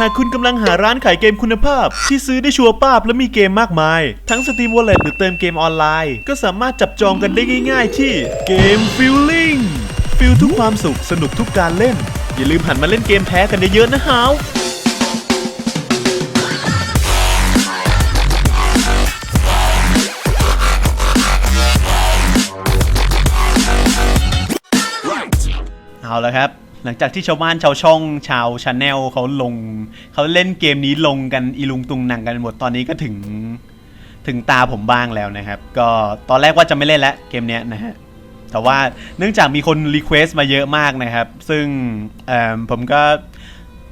หากคุณกำลังหาร้านขายเกมคุณภาพ ที่ซื้อได้ชัวร์ป้าบและมีเกมมากมาย ทั้ง Steam Wallet หรือเติมเกมออนไลน์ ก็สามารถจับจองกันได้ง่าย ๆ ที่เกม Feeling ฟิลทุกความสุขสนุกทุกการเล่น อย่าลืมหันมาเล่นเกมแท้กันเยอะๆนะฮาวเอาละครับ หลังจากที่ชาวบ้านชาวช่องชาวชาแนลเขาลงเขาเล่นเกมนี้ลงกันอีลุงตุงหนังกันหมดตอนนี้ก็ถึงถึงตาผมบ้างแล้วนะครับ ก็ตอนแรกว่าจะไม่เล่นแล้วเกมเนี้ยนะฮะแต่ว่าเนื่องจากมีคนรีเควสต์มาเยอะมากนะครับ ซึ่งเออผมก็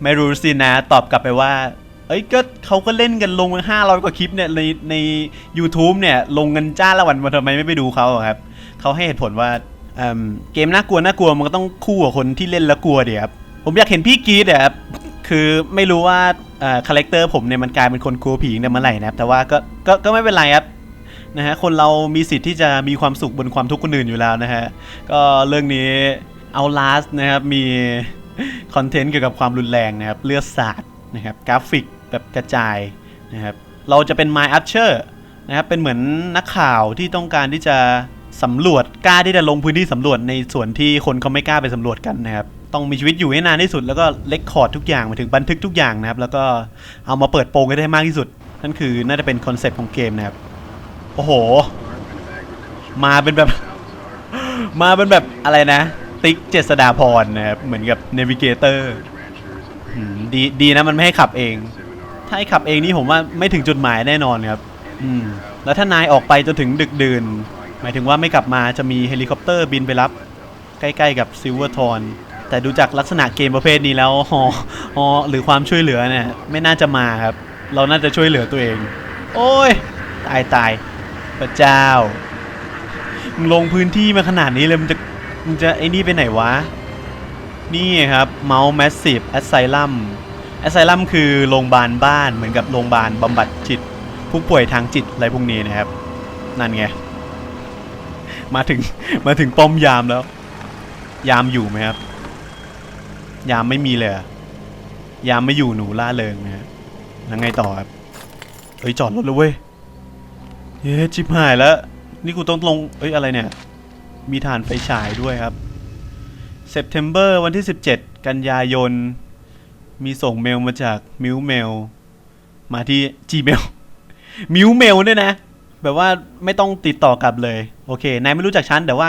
ไม่รู้สินะ ตอบกลับไปว่า เอ้ยก็เขาก็เล่นกันลงห้าร้อยกว่าคลิปเนี่ยในใน u t u b e เนี่ยลงกันจ้าละวันมาทำไมไม่ไปดูเขาครับเขาให้เหตุผลว่า เเกมน่ากลัวน่ากลัวมันก็ต้องคู่กับคนที่เล่นแล้วกลัวเดียครับผมอยากเห็นพี่กรีดอะครับคือไม่รู้ว่าคาแรคเตอร์ผมเนี่ยมันกลายเป็นคนกลัวผีเนี่ยเมื่อไหร่นะครับแต่ว่าก็ก็ก็ไม่เป็นไรครับนะฮะคนเรามีสิทธิ์ที่จะมีความสุขบนความทุกข์คนอื่นอยู่แล้วนะฮะก็เรื่องนี้เอาลาสนะครับมีคอนเทนต์เกี่ยวกับความรุนแรงนะครับเลือดสาดนะครับกราฟิกแบบกระจายนะครับเราจะเป็น My Archer นะครับเป็นเหมือนนักข่าวที่ต้องการที่จะ สำรวจกล้าที่จะลงพื้นที่สำรวจในส่วนที่คนเขาไม่กล้าไปสำรวจกันนะครับต้องมีชีวิตอยู่ให้นานที่สุดแล้วก็เลคคอร์ดทุกอย่างมาถึงบันทึกทุกอย่างนะครับ แล้วก็เอามาเปิดโปงให้ได้มากที่สุด นั่นคือน่าจะเป็นคอนเซ็ปต์ของเกมนะครับโอ้โห มาเป็นแบบ มาเป็นแบบอะไรนะ ติ๊กเจษดาพรนะครับเหมือนกับเนวิเกเตอร์ดีดีนะมันไม่ให้ขับเอง ถ้าให้ขับเองนี่ผมว่าไม่ถึงจุดหมายแน่นอนครับ อืมแล้วถ้านายออกไปจนถึงดึกดื่น หมายถึงว่าไม่กลับมาจะมีเฮลิคอปเตอร์บินไปรับ ใกล้ๆกับซิลเวอร์ทอนแต่ดูจากลักษณะเกมประเภทนี้แล้วฮอฮอหรือความช่วยเหลือเนี่ยไม่น่าจะมาครับ เราน่าจะช่วยเหลือตัวเอง โอ้ย ตายตายพระเจ้ามึงลงพื้นที่มาขนาดนี้เลยมันจะมึงจะไอ้นี่ไปไหนวะ นี่ครับ Mount Massive Asylum Asylum คือโรงพยาบาลบ้านเหมือนกับโรงพยาบาลบำบัดจิต ผู้ป่วยทางจิตอะไรพวกนี้นะครับ นั่นไง มาถึงมาถึงป้อมยามแล้ว ยามอยู่ไหมครับ ยามไม่มีเลยยามไม่อยู่หนูล่าเริงนะฮะแล้วไงต่อครับเฮ้ยจอดรถเลยเว้ยเย้ชิบหายแล้ว นี่กูต้องลงเอ้ยอะไรเนี่ย มีฐานไฟฉายด้วยครับ September วันที่ 17 กันยายน มีส่งเมลมาจากมิวเมลมาที่ Gmail มิวเมลด้วยนะ แบบว่าไม่ต้องติดต่อกลับเลย โอเคนายไม่รู้จักฉันแต่ว่า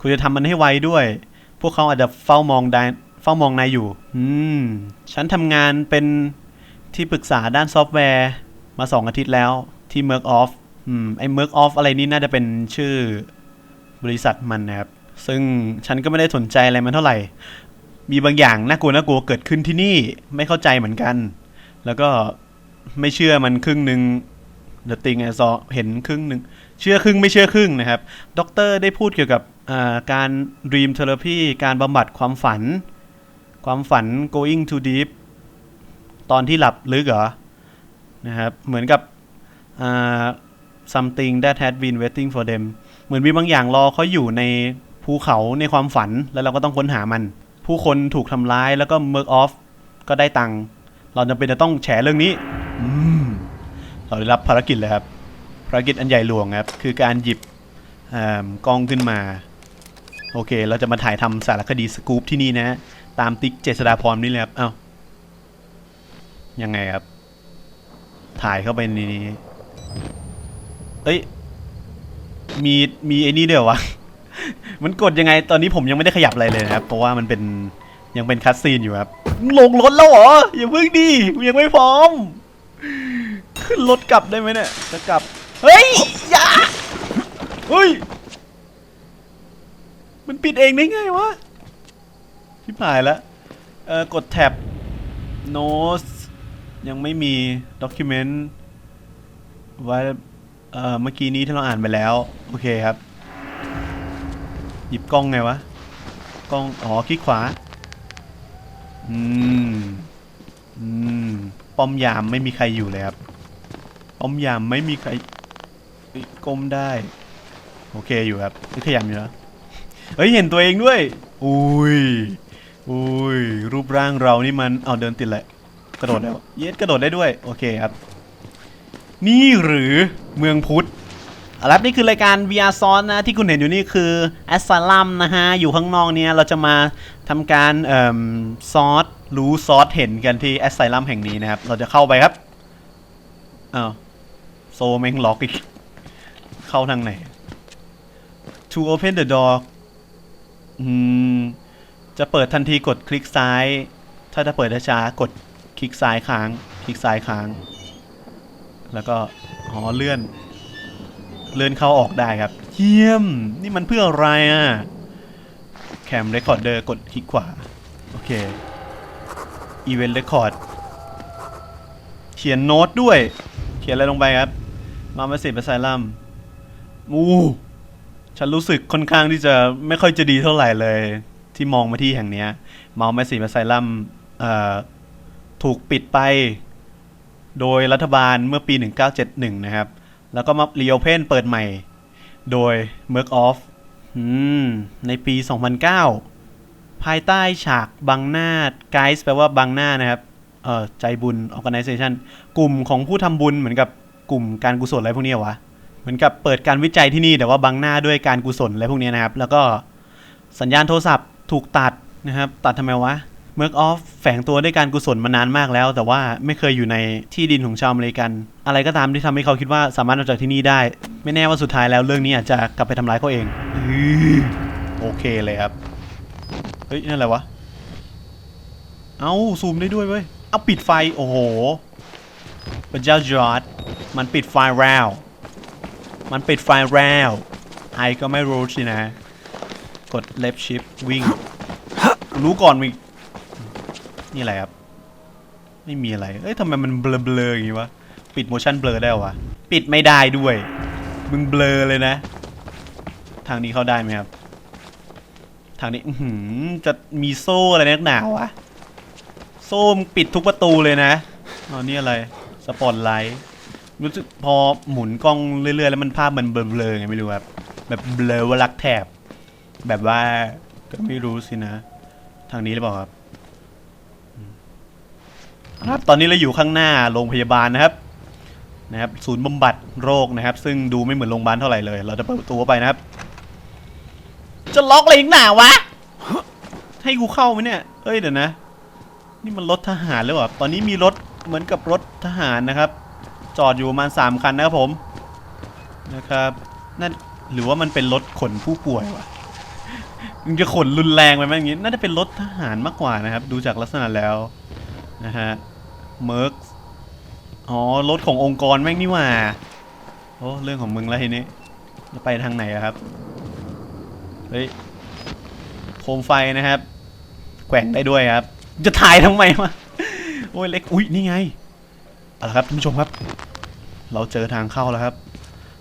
คุณจะทำมันให้ไวด้วย พวกเขาอาจจะเฝ้ามองได้เฝ้ามองนายอยู่ อืม ฉันทำงานเป็นที่ปรึกษาด้านซอฟต์แวร์มาสองอาทิตย์แล้วที่ Merc Off อืมไอ้ Merc Off อะไรนี่น่าจะเป็นชื่อบริษัทมันนะครับ ซึ่งฉันก็ไม่ได้สนใจอะไรมันเท่าไหร่ มีบางอย่างน่ากลัวน่ากลัวเกิดขึ้นที่นี่ไม่เข้าใจเหมือนกัน แล้วก็ไม่เชื่อมันครึ่งหนึ่ง The Thing I saw เห็นครึ่งหนึ่งเชื่อครึ่งไม่เชื่อครึ่งนะครับด็อกเตอร์ได้พูดเกี่ยวกับการ Dream Therapy การบำบัดความฝัน ความฝัน going to deep ตอนที่หลับลึกเหรอนะครับเหมือนกับ something that had been waiting for them เหมือนมีบางอย่างรอเขาอยู่ในภูเขาในความฝันแล้วเราก็ต้องค้นหามัน ผู้คนถูกทำร้ายแล้วก็ merk off ก็ได้ตังค์เราจำเป็นจะต้องแฉเรื่องนี้อืม เราได้รับภารกิจเลยครับ ภารกิจอันใหญ่หลวงครับ คือการหยิบกล้องขึ้นมา โอเค เราจะมาถ่ายทำสารคดีสกู๊ปที่นี่นะ ตามติ๊กเจษดาพรนี่เลยครับ เอ้า ยังไงครับ ถ่ายเข้าไปในนี้ เอ้ย มี มีไอ้นี่เดียววะ มันกดยังไง ตอนนี้ผมยังไม่ได้ขยับอะไรเลยนะครับ เพราะว่ามันเป็น ยังเป็นคัสซีนอยู่ครับ ลงรถแล้วเหรอ อย่าเพิ่งดิยังไม่พร้อม ขึ้นรถกลับได้ไหมเนี่ย จะกลับ เฮ้ย อย่า เฮ้ย มันปิดเองได้ไงวะชิบหายแล้วเอ่อกดแท็บ notes ยังไม่มี document ไว้เอ่อเมื่อกี้นี้ที่เราอ่านไปแล้ว โอเคครับ หยิบกล้องไงวะ กล้อง อ๋อ คลิกขวา อืม อืม ป้อมยามไม่มีใครอยู่เลยครับ ป้อมยามไม่มีใครก้มได้ โอเคอยู่ครับไม่ขยับอยู่แล้วเฮ้ยเห็นตัวเองด้วย อุ้ย อุ้ย รูปร่างเรานี่มัน เอาเดินติดเลยกระโดดได้เย็ดกระโดดได้ด้วย โอเคครับ นี่หรือเมืองพุทธเอาละครับนี่คือรายการ VR ซ้อนนะที่คุณเห็นอยู่นี่คือ a s y l u m นะฮะ อยู่ข้างนอกเนี่ยเราจะมาทำการเอ่มซอสรู้ซอสเห็นกันที่ a s y l u m แห่งนี้นะครับ เราจะเข้าไปครับอ้าว โซแม่งล็อกอีก เข้าทางไหน to open the door อืม จะเปิดทันทีกดคลิกซ้าย ถ้าจะเปิดช้ากดคลิกซ้ายค้าง คลิกซ้ายค้าง แล้วก็อ๋อเลื่อน เลื่อนเข้าออกได้ครับ เยี่ยม นี่มันเพื่ออะไรอะ แคมเรคคอร์เดอร์กดคลิกขวา โอเค อีเวนต์เรคคอร์ด เขียนโน้ตด้วย เขียนอะไรลงไปครับ มาเมสเซจไปไซลัมอู้ฉันรู้สึกค่อนข้างที่จะไม่ค่อยจะดีเท่าไหร่เลย ที่มองมาที่แห่งเนี้ยมาเมสเซจไปไซลัมเอ่อถูกปิดไป โดยรัฐบาลเมื่อปี 1971 นะครับ แล้วก็มาเรีโอเพนเปิดใหม่ โดย m e r k Off อืมในปี 2009 ภายใต้ฉากบังหน้า Guys แปลว่าบังหน้านะครับเออใจบุญ Organization กลุ่มของผู้ทำบุญเหมือนกับ กลุ่มการกุศลอะไรพวกนี้วะเหมือนกับเปิดการวิจัยที่นี่แต่ว่าบังหน้าด้วยการกุศลอะไรพวกนี้นะครับ แล้วก็สัญญาณโทรศัพท์ถูกตัดนะครับ ตัดทำไมวะเม r ร์กออฟแฝงตัวด้วยการกุศลมานานมากแล้ว แต่ว่าไม่เคยอยู่ในที่ดินของชาวอเมริกัน อะไรก็ตามที่ทำให้เขาคิดว่าสามารถเอาจากที่นี่ได้ ไม่แน่ว่าสุดท้ายแล้วเรื่องนี้อาจจะกลับไปทำร้ายเขาเองโอเคเลยครับ เฮ้ยนั่นอะไรวะ เอาซูมได้ด้วยเว้ย เอาปิดไฟ โอ้โห ระเจ้าจอร์ดมันปิดไฟแล้ว มันปิดไฟแล้วไอก็ไม่รู้สินะ กด left shift วิ่ง รู้ก่อนมีนี่อะไรครับ ไม่มีอะไร เอ้ยทำไมมันเบลอๆอย่างงี้วะ ปิด motion blur ได้วะ ปิดไม่ได้ด้วย มึงเบลอเลยนะ ทางนี้เข้าได้ไหมครับ ทางนี้อื้อหือจะมีโซ่อะไรนักหนาวะ โซ่มปิดทุกประตูเลยนะอ๋อนี่อะไร สปอตไลท์รู้สึกพอหมุนกล้องเรื่อยๆ แล้วมันภาพมันเบลอๆไงไม่รู้ครับ แบบเบลอว่ารักแถบ แบบว่าก็ไม่รู้สินะ ทางนี้หรือเปล่าครับอืมครับ ตอนนี้เราอยู่ข้างหน้าโรงพยาบาลนะครับ นะครับ ศูนย์บำบัดโรคนะครับ ซึ่งดูไม่เหมือนโรงพยาบาลเท่าไหร่เลย เราจะเปิดประตูเข้าไปนะครับ จะล็อกอะไรอีกหนาวะ ให้กูเข้าไหมเนี่ยเฮ้ยเดี๋ยวนะ นี่มันรถทหารหรือเปล่า ตอนนี้มีรถ เหมือนกับรถทหารนะครับ จอดอยู่ประมาณสามคันนะครับผมนะครับนั่นหรือว่ามันเป็นรถขนผู้ป่วยวะมึงจะขนรุนแรงไปไหมอย่างงี้น่าจะเป็นรถทหารมากกว่านะครับ ดูจากลักษณะแล้วนะฮะเมิร์กอ๋อรถขององค์กรแม่งนี่ว่าโอ้เรื่องของมึงแล้วทีนี้จะไปทางไหนอะครับเฮ้ยโคมไฟนะครับ แกว่งได้ด้วยครับ จะถ่ายทำไมวะ โอ้ยเล็กอุ้ยนี่ไงเอาละครับท่านผู้ชมครับ เราเจอทางเข้าแล้วครับ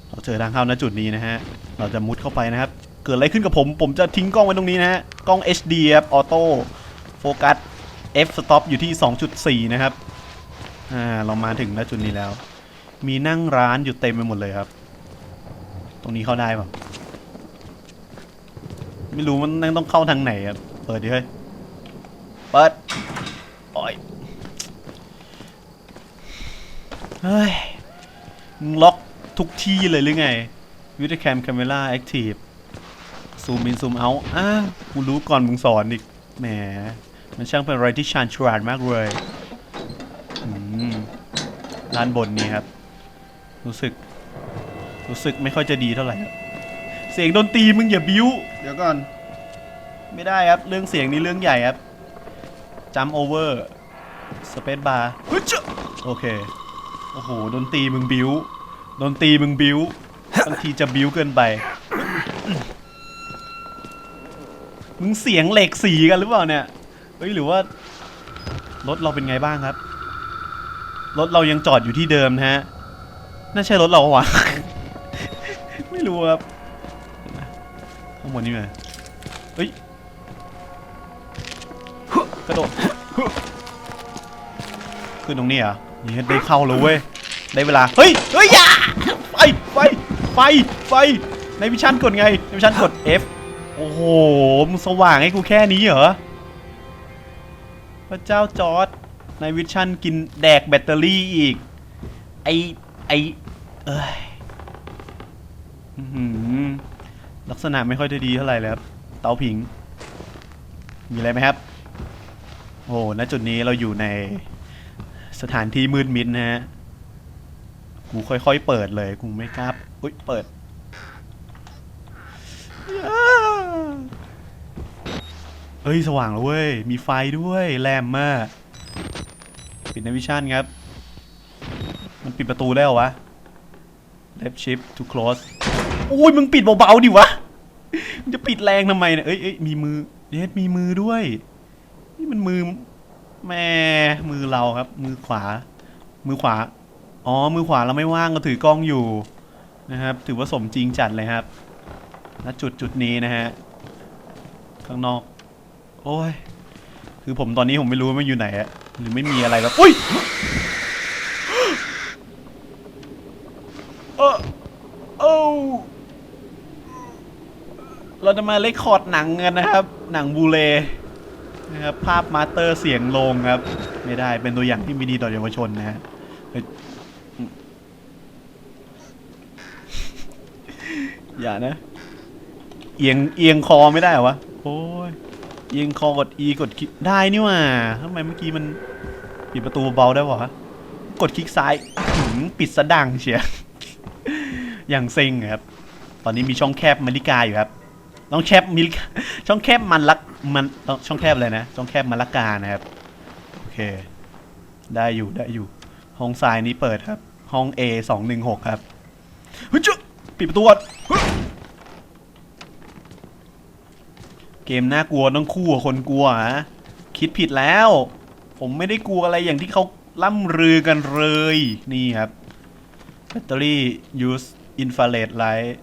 เราเจอทางเข้าณจุดนี้นะฮะเราจะมุดเข้าไปนะครับ เกิดอะไรขึ้นกับผม ผมจะทิ้งกล้องไว้ตรงนี้นะฮะกล้อง HD ครับออโต้โฟกัส f stop อยู่ที่ 2.4 นะครับอ่าเรามาถึงณจุดนี้แล้ว มีนั่งร้านอยู่เต็มไปหมดเลยครับ ตรงนี้เข้าได้ปะไม่รู้มันนั่งต้องเข้าทางไหนครับเปิดดิเฮ้ยเปิด โอ้ย เฮ้ยมึงล็อกทุกที่เลยหรือไงวิดีแคม c ค m เม r a าแอคทีฟซูมอินซูมเอาอ้าวกูรู้ก่อนมึงสอนอีกแหมมันช่างเป็นอะไรที่ชาญฉลาดมากเลยอืมด้านบนนี้ครับ รู้สึก รู้สึกไม่ค่อยจะดีเท่าไหร่ครับเสียงดนตรีมึงอย่าบิ้ว เดี๋ยวก่อน ไม่ได้ครับ เรื่องเสียงนี่เรื่องใหญ่ครับจัมโอเวอร์สเปซบาร์โอเค โอ้โหดนตีมึงบิ้วดนตีมึงบิ้วบางทีจะบิ้วเกินไป มึงเสียงเหล็กสีกันหรือเปล่าเนี่ย เฮ้ยหรือว่ารถเราเป็นไงบ้างครับ รถเรายังจอดอยู่ที่เดิมนะฮะ น่าใช่รถเราปะวะ ไม่รู้ครับข้างบนนี่ไงเฮ้ย กระโดด ขึ้นตรงนี้เหรอะ นี่ได้เข้าแล้วเว้ย ได้เวลา เฮ้ย เฮ้ยอย่าไฟไฟไฟไฟในวิชั่นกดไงในวิชั่นกด F โอ้โหมึงสว่างให้กูแค่นี้เหรอ พระเจ้าจอร์ดนวิชั่นกินแดกแบตเตอรี่อีก ไอไอเอ้ยอื้อหือลักษณะไม่ค่อยจะดีเท่าไหร่เลยครับเตาผิง มีอะไรไหมครับ โอ้ณจุดนี้เราอยู่ใน สถานที่มืดมิดนะฮะ กูค่อยๆเปิดเลย กูไม่กล้าอุ้ย เปิดเฮ้ย สว่างแล้วเว้ย มีไฟด้วยแรมมาก ปิดในวิชั่นครับ มันปิดประตูได้เหรอวะ left shift to close โอ้ย มึงปิดเบาๆดิวะ มึงจะปิดแรงทำไมเนี่ย เอ้ยเอ้ยมีมือเยสมีมือด้วย นี่มันมือ แม่มือเราครับ มือขวา มือขวา อ๋อ มือขวาเราไม่ว่างก็ถือกล้องอยู่นะครับ ถือว่าสมจริงจัดเลยครับณจุดจุดนี้นะฮะ ข้างนอก โอ้ย คือผมตอนนี้ผมไม่รู้ว่ามันอยู่ไหนอะหรือไม่มีอะไรแบบอุ้ยเออโอ้เราจะมาเลคคอร์ดหนังกันนะครับ หนังบูเล นะครับภาพมาสเตอร์เสียงลงครับ ไม่ได้เป็นตัวอย่างที่ไม่ดีต่อเยาวชนนะฮะอย่านะ เอียงเอียงคอไม่ได้เหรอวะโอ้ยเอียงคอกด E กดคลิกได้นี่ว่าทำไมเมื่อกี้มันปิดประตูเบาได้วะกดคลิกซ้ายปิดสะดังเชียอย่างเซ็งครับ ตอนนี้มีช่องแคบมาริกาอยู่ครับต้องแคบมิลช่องแคบมันลัก มันช่องแคบอะไรนะ ช่องแคบมาละกานะครับ โอเค ได้อยู่ได้อยู่ ห้องซ้ายนี้เปิดครับ ห้อง A สองหนึ่งหกครับเฮ้ยจุ๊ปิดประตูเฮ้ยเกมน่ากลัวต้องคู่กับคนกลัวฮะคิดผิดแล้ว ผมไม่ได้กลัวอะไรอย่างที่เขาล่ำลือกันเลยนี่ครับแบตเตอรี่ use infrared light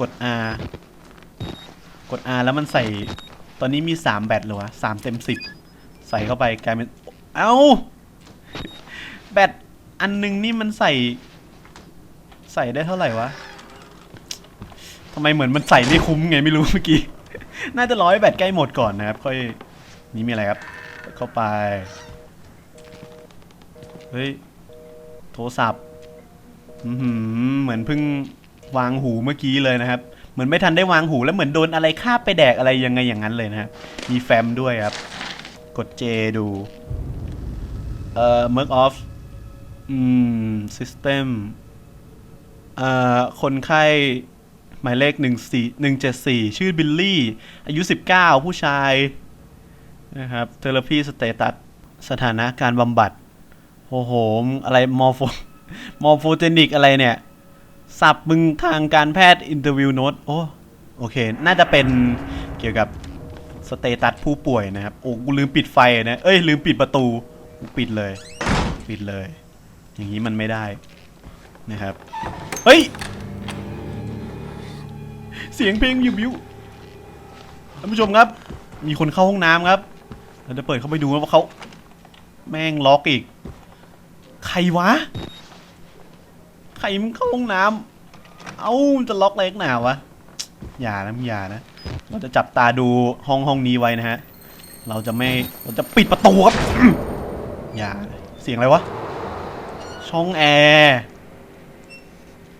กด R กด R แล้วมันใส่ ตอนนี้มี 3 แบตเหรอวะ3เต็ม 10 ใส่เข้าไปกลายเป็น เอ้า แบตอันหนึงนี่มันใส่ ใส่ได้เท่าไหร่วะทำไมเหมือนมันใส่ไม่คุ้มไงไม่รู้เมื่อกี้ น่าจะร้อยแบตใกล้หมดก่อนนะครับ ค่อย นี่มีอะไรครับ เข้าไป เฮ้ย โทรศัพท์เหมือนเพิ่งวางหูเมื่อกี้เลยนะครับ เหมือนไม่ทันได้วางหูแล้วเหมือนโดนอะไรคาบไปแดกอะไรยังไงอย่างนั้นเลยนะครับมีแฟมด้วยครับ กด J ดูเอ่อ merk off อืม system เอ่อคนไข้หมายเลข1 4 174ชื่อบิลลี่ อายุ19ผู้ชายนะครับ therapy status สถานะการบำบัดโอ้โห อะไรมอร์โฟมอร์โฟเจนิกอะไรเนี่ย สับมึงทางการแพทย์อินเตอร์วิวโน้ตโอ้โอเค น่าจะเป็นเกี่ยวกับสเตตัสผู้ป่วยนะครับ โอ้กูลืมปิดไฟนะ เอ้ยลืมปิดประตู กูปิดเลย ปิดเลย อย่างนี้มันไม่ได้นะครับ เฮ้ย เสียงเพลงยิบยิวท่านผู้ชมครับ มีคนเข้าห้องน้ำครับ เราจะเปิดเข้าไปดูว่าเขา แม่งล็อกอีก ใครวะ รมึงเข้าห้องน้ำเอ้ามันจะล็อกอะไรนักหนาวะอย่านะมึงอย่านะ เราจะจับตาดูห้องห้องนี้ไว้นะฮะ เราจะไม่เราจะปิดประตูครับอย่าเสียงอะไรวะ ช่องแอร์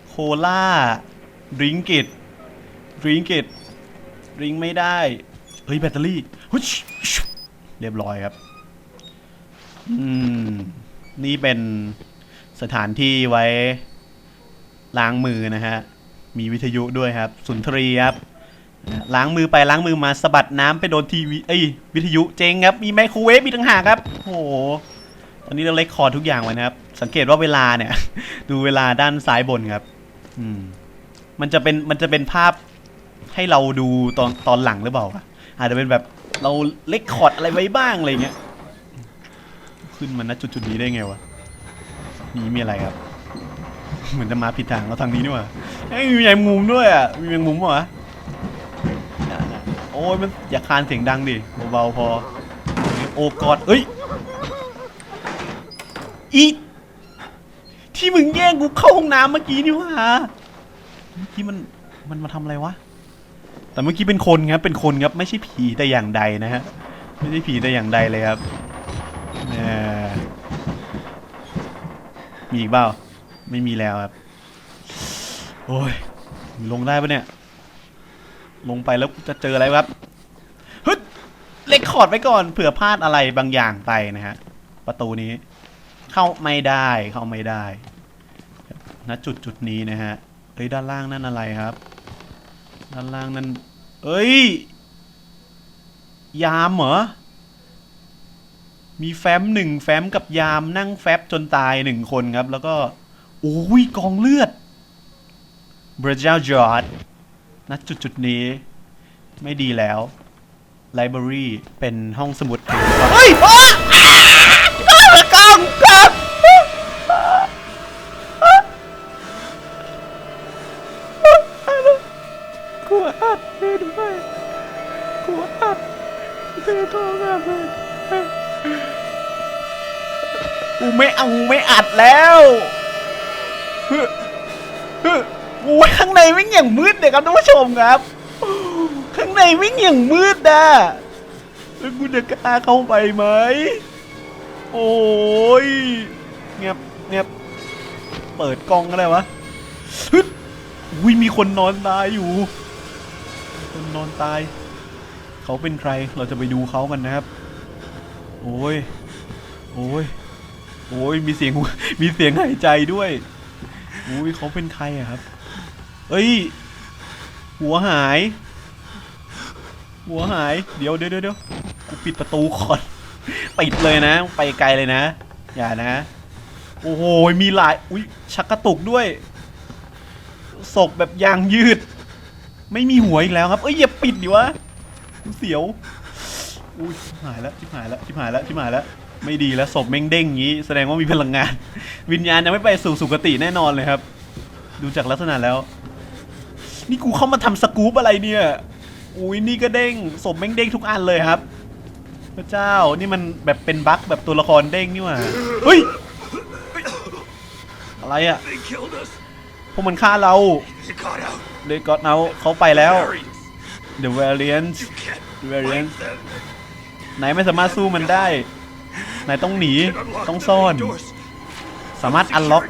โคล่าดริงกิตดริงกิตดริงไม่ได้ เฮ้ยแบตเตอรี่ฮึชเรียบร้อยครับ อืม นี่เป็นสถานที่ไว้ ล้างมือนะฮะ มีวิทยุด้วยครับ สุนทรีครับ ล้างมือไปล้างมือมาสะบัดน้ำไปโดนทีวีเอ้ยวิทยุเจ๊งครับ มีไมโครเวฟมีต่างหากครับ โอ้โหตอนนี้เราเล็กคอร์ดทุกอย่างไว้นะครับ สังเกตว่าเวลาเนี่ย ดูเวลาด้านซ้ายบนครับ อืม มันจะเป็นมันจะเป็นภาพให้เราดูตอนตอนหลังหรือเปล่าอาจจะเป็นแบบเราเล็กคอร์ดอะไรไว้บ้างอะไรเงี้ย ขึ้นมาณจุดจุดนี้ได้ไงวะ นี่มีอะไรครับ เหมือนจะมาผิดทางเราทางนี้นี่หว่าเอ้ยมีใหญ่มุมด้วยอะมีแมงมุมวะโอ้ยมันอย่าคานเสียงดังดิเบาๆพอโอ้กอดเอ้ยอีที่มึงแย่งกูเข้าห้องน้ำเมื่อกี้นี่หว่าเมื่อกี้มันมันมาทำอะไรวะแต่เมื่อกี้เป็นคนครับเป็นคนครับไม่ใช่ผีแต่อย่างใดนะฮะไม่ใช่ผีแต่อย่างใดเลยครับมีอีกเปล่า ไม่มีแล้วครับ โอ้ย ลงได้ปะเนี่ย ลงไปแล้วจะเจออะไรครับฮึดเล็กคอร์ดไว้ก่อนเผื่อพลาดอะไรบางอย่างไปนะฮะ ประตูนี้ เข้าไม่ได้เข้าไม่ได้ณจุดจุดนี้นะฮะเอ้ยด้านล่างนั่นอะไรครับ ด้านล่างนั่น เอ้ย ยามเหรอ มีแฟ้มหนึ่งแฟ้มกับยามนั่งแฟบจนตายหนึ่งคนครับ แล้วก็ อ้ยกองเลือดบรเจ้าจอร์ดณจุดจุดๆนี้ ไม่ดีแล้วไลบรารีเป็นห้องสมุดแห่งความเฮ้ยอ้าอ้ากล้องกล้องกลัวอัดเล่นไปกลัวอัดเล่นโทรศัพท์เลยกูไม่เอาไม่อัดแล้วฮึฮึ โอ้ยข้างในวิ่งอย่างมืดเลยครับท่านผู้ชมครับ ข้างในวิ่งอย่างมืดอะแล้วกูจะกล้าเข้าไปไหม โอ้ยเงียบเงียบเปิดกล้องก็ได้วะฮึดอุ้ยมีคนนอนตายอยู่ คนนอนตาย เขาเป็นใคร เราจะไปดูเขากันนะครับ โอ้ย โอ้ย โอ้ย มีเสียง มีเสียงหายใจด้วยโอ้ยเขาเป็นใครอะครับ เอ้ย หัวหาย หัวหาย เดี๋ยวเดี๋ยวเดี๋ยวกูปิดประตูก่อน ปิดเลยนะ ไปไกลเลยนะ อย่านะ โอ้โห มีหลาย อุ้ยชักกระตุกด้วย ศพแบบยางยืด ไม่มีหัวอีกแล้วครับ เอ้ย อย่าปิดดิวะกูเสียว อุ้ยหายแล้วชิบหายแล้วชิบหายแล้วชิบหายแล้ว ไม่ดีแล้วศพแม่งเด้งอย่างนี้ แสดงว่ามีพลังงาน วิญญาณยังไม่ไปสู่สุคติแน่นอนเลยครับดูจากลักษณะแล้ว นี่กูเข้ามาทำสกู๊ปอะไรเนี่ย อุ้ยนี่ก็เด้งศพแม่งเด้งทุกอันเลยครับ พระเจ้า นี่มันแบบเป็นบั๊กแบบตัวละครเด้งนี่หว่า เฮ้ย อะไรอะ They killed us. พวกมันฆ่าเรา เลยก็เอาเขาไปแล้ว The Variants You can't Variants ไหนไม่สามารถสู้มันได้ ไหนต้องหนี ต้องซ่อน สามารถอันล็อก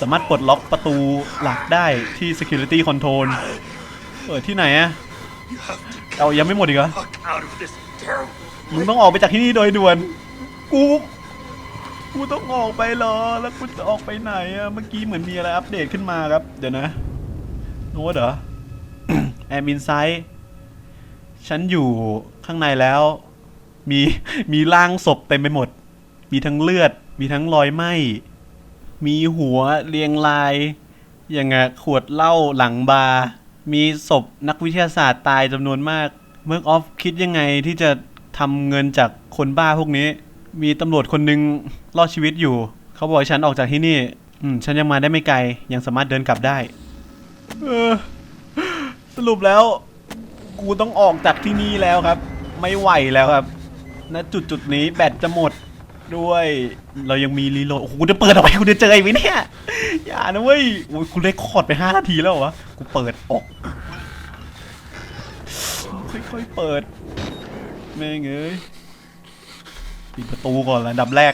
สามารถปลดล็อกประตูหลักได้ที่ Security Control เปิดที่ไหนอะเอายังไม่หมดอีกเหรอมึงต้องออกไปจากที่นี่โดยด่วน กู กูต้องออกไปเหรอ แล้วกูจะออกไปไหนอะเมื่อกี้เหมือนมีอะไรอัปเดตขึ้นมาครับ เดี๋ยวนะ โน้ตเหรอ แอมินไซต์ฉันอยู่ข้างในแล้ว มี มีร่างศพเต็มไปหมด มีทั้งเลือด มีทั้งรอยไหม้ มีหัวเรียงราย อย่างไงขวดเหล้าหลังบาร์มีศพนักวิทยาศาสตร์ตายจำนวนมาก เมิร์กออฟคิดยังไงที่จะทำเงินจากคนบ้าพวกนี้ มีตำรวจคนหนึ่งรอดชีวิตอยู่ เขาบอกให้ฉันออกจากที่นี่ อืม ฉันยังมาได้ไม่ไกล ยังสามารถเดินกลับได้ เออ สรุปแล้ว กูต้องออกจากที่นี่แล้วครับ ไม่ไหวแล้วครับณจุดจุดนี้แบตจะหมด ด้วย เรายังมีรีโหลดโอ้โหกูจะเปิดออกไปกูจะเจอไอ้วิเนี่ย อย่านะเว้ยโอ้ยกูได้คอร์ดไปห้านาทีแล้วเหรอวะ กูเปิดออก ค่อยๆเปิด แม่งเอ้ยปิดประตูก่อนระดับแรก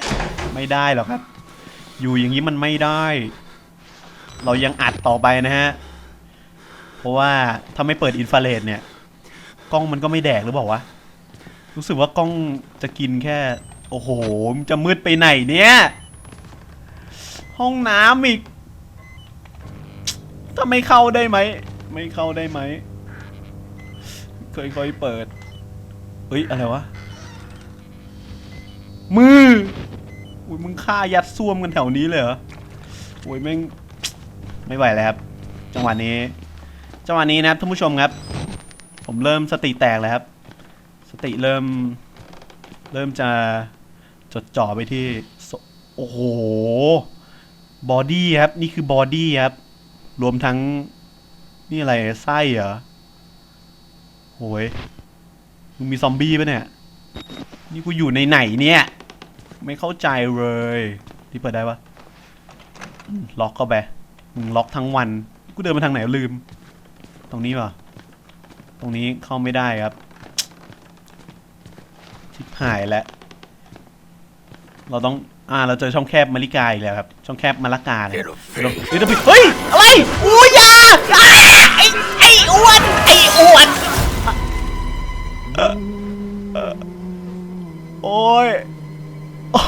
ไม่ได้หรอกครับ อยู่อย่างนี้มันไม่ได้ เรายังอัดต่อไปนะฮะ เพราะว่าถ้าไม่เปิดอินฟราเรดเนี่ย กล้องมันก็ไม่แดกหรือเปล่าวะ รู้สึกว่ากล้องจะกินแค่ โอ้โหมันจะมืดไปไหนเนี่ย ห้องน้ำอีกถ้าไม่เข้าได้ไหม ไม่เข้าได้ไหมค่อยๆเปิด เฮ้ย อะไรวะ มืออุ้ยมึงฆ่ายัดซ่วมกันแถวนี้เลยเหรอโอ้ยแม่งไม่ไหวแล้วครับ จังหวะนี้ จังหวะนี้นะครับท่านผู้ชมครับ ผมเริ่มสติแตกแล้วครับ สติเริ่ม เริ่มจะ จดจ่อไปที่ โอ้โห บอดี้ครับ นี่คือบอดี้ครับ รวมทั้ง นี่อะไรไส้เหรอโอ้ยมึงมีซอมบี้ปะเนี่ย นี่กูอยู่ในไหนเนี่ย ไม่เข้าใจเลย ที่เปิดได้ปะล็อกเข้าไปมึงล็อกทั้งวัน กูเดินมาทางไหนลืม ตรงนี้ปะตรงนี้เข้าไม่ได้ครับชิบหายแล้ว เราต้องอ่าเราเจอช่องแคบมาริกาอีกแล้วครับ ช่องแคบมาละกาเนี่ย Little เดี๋ยว fish. เดี๋ยวเฮ้ยอะไรอู้ยาอ่าไอ้ไอ้อ้วนไอ้อ้วนโอ้ยโอ้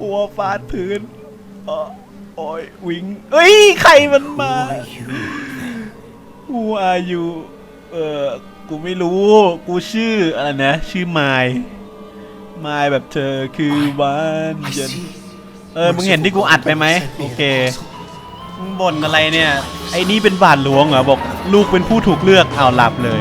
หัวฟาดพื้นอ้อโอ้ยวิงเอ้ยใครมันมา Who are you เออกูไม่รู้ กูชื่ออะไรนะ ชื่อไมล์ ไมล์แบบเธอคือวันเย็นเออมึงเห็นที่กูอัดไปไหมโอเคมึงบ่นอะไรเนี่ย ไอ้นี่เป็นบาทหลวงเหรอบอกลูกเป็นผู้ถูกเลือกเอาหลับเลย